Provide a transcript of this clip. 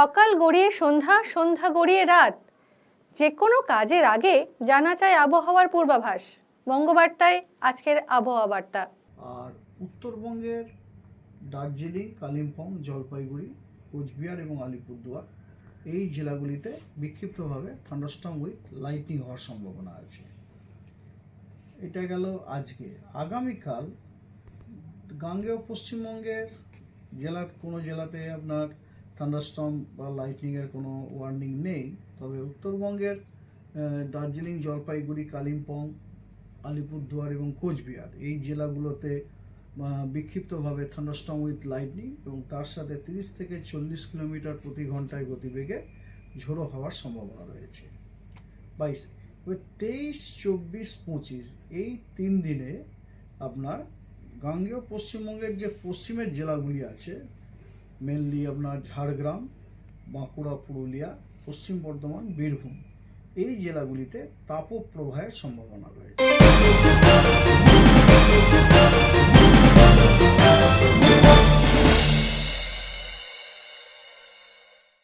সকাল গড়িয়ে সন্ধ্যা সন্ধ্যা গড়িয়ে রাত। যে কোনো কাজের আগে জানা চায় আবহাওয়ার পূর্বাভাস। বঙ্গবার্তায় আজকের আবহাওয়া বার্তা। আর উত্তরবঙ্গের দার্জিলিং, কালিম্পং, জলপাইগুড়ি, কোচবিহার এবং আলিপুরদুয়ার, এই জেলাগুলিতে বিক্ষিপ্তভাবে থান্ডারস্টর্ম উইথ লাইটনিং হওয়ার সম্ভাবনা আছে। এটা গেল আজকে। আগামীকাল গাঙ্গেয় পশ্চিমবঙ্গের জেলা কোনো জেলাতে আপনার থান্ডারস্টর্ম বা লাইটনিংয়ের কোনো ওয়ার্নিং নেই। তবে উত্তরবঙ্গের দার্জিলিং, জলপাইগুড়ি, কালিম্পং, আলিপুরদুয়ার এবং কোচবিহার এই জেলাগুলোতে বিক্ষিপ্তভাবে থান্ডারস্টর্ম উইথ লাইটনিং এবং তার সাথে তিরিশ থেকে চল্লিশ কিলোমিটার প্রতি ঘন্টায় গতিবেগে ঝোড়ো হওয়ার সম্ভাবনা রয়েছে। বাইশ, এবার তেইশ, চব্বিশ, পঁচিশ এই তিন দিনে আপনার গাঙ্গেয় পশ্চিমবঙ্গের যে পশ্চিমের জেলাগুলি আছে মেনলি আপনার ঝাড়গ্রাম বাঁকুড়া পুরুলিয়া পশ্চিম বর্ধমান বীরভূম। এই জেলাগুলিতে তাপপ্রবাহের সম্ভাবনা রয়েছে।